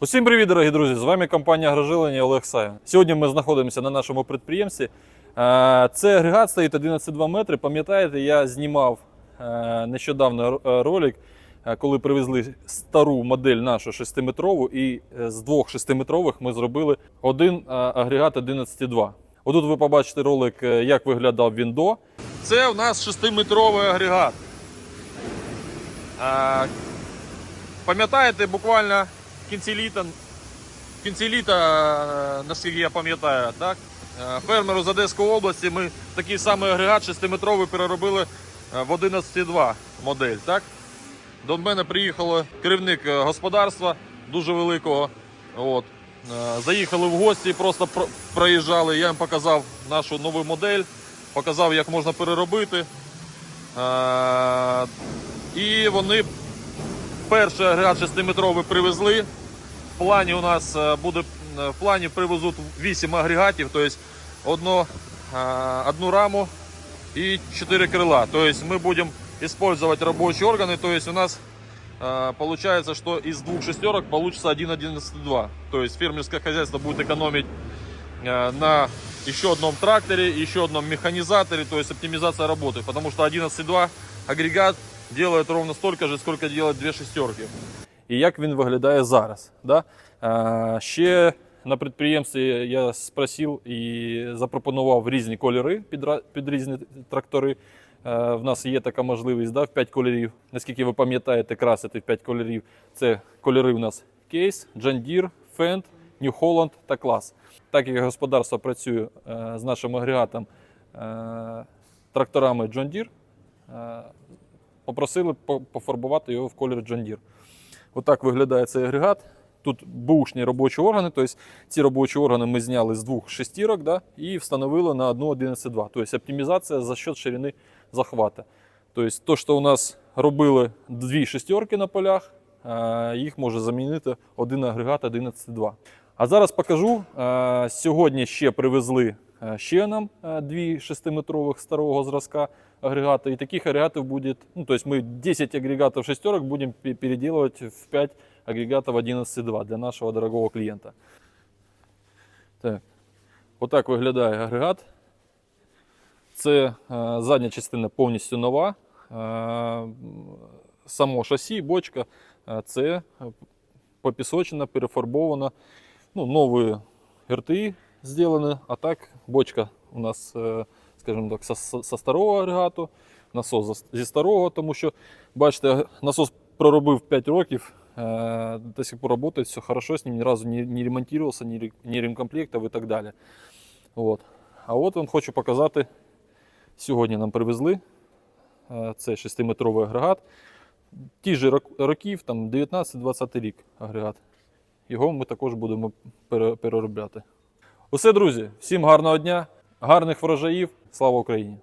Усім привіт, дорогі друзі! З вами компанія Агрожилення Олег Саєв. Сьогодні ми знаходимося на нашому підприємстві. Е, Це агрегат стоїть 11,2 метри. Пам'ятаєте, я знімав е, нещодавно е, ролик, коли привезли стару модель нашу 6-метрову, і з двох 6-метрових ми зробили один агрегат 11,2. Отут ви побачите ролик, як виглядав він до. Це у нас 6-метровий агрегат. Пам'ятаєте, буквально кінці літа, в кінці літа, е, наскільки я пам'ятаю, так? е, Фермеру з Одеської області ми такий самий агрегат 6-метровий переробили е, в 11,2 модель. Так? До мене приїхав керівник господарства дуже великого. От. Заїхали в гості, просто проїжджали. Я їм показав нашу нову модель, показав, як можна переробити. І вони Перший агрегат 6-метровий привезли. В плані у нас е, буде е, в плані привезуть 8 агрегатів, тобто одну, е, одну раму і 4 крила. Тобто ми будемо использовать рабочие органы. То есть у нас э, получается, что из двух шестерок получится 1.11.2. То есть фермерское хозяйство будет экономить э, на еще одном тракторе, еще одном механизаторе, то есть оптимизация работы. Потому что 11.2 агрегат делает ровно столько же, сколько делает две шестерки. І як він виглядає зараз? Да? Е, ще на підприємстві я спросив і запропонував різні кольори під, під різні трактори. Е, в нас є така можливість да, в 5 кольорів. Наскільки ви пам'ятаєте, красити в 5 кольорів. Це кольори у нас Кейс, Deere, Fendt, New Holland та клас. Так як господарство працює з нашим агрегатом тракторами John Deere, попросили пофарбувати його в колір John Deere. Отак виглядає цей агрегат. Тут бушні робочі органи, тобто ці робочі органи ми зняли з двох шестірок да, і встановили на одну 11.2. Тобто оптимізація за счет ширини захвата. Тобто, то, що у нас робили дві шестерки на полях, е, їх може замінити один агрегат 11.2. А зараз покажу. е, Сьогодні ще привезли е, ще нам е, дві 6-метрових старого зразка агрегата. И таких агрегатов будет, ну, то есть мы 10 агрегатов шестерок будем пе- переделывать в 5 агрегатов 11.2 для нашего дорогого клиента. Так. Отак виглядає агрегат. Це задня частина повністю нова. Само шасі, бочка, це попісочена, перефарбована. Ну, нові РТИ зроблені, а так бочка у нас, е, скажімо так, со, со старого агрегату, насос зі старого, тому що, бачите, насос проробив 5 років, е, до сих пор працює, все хорошо, з ним ні разу не, не ремонтувався, ні, ре- ні ремкомплектів і так далі. От. А от вам хочу показати, сьогодні нам привезли е, це 6-метровий агрегат. Ті ж рок- років, там 19-20 рік агрегат. Його ми також будемо переробляти. Усе, друзі, всім гарного дня, гарних врожаїв. Слава Україні!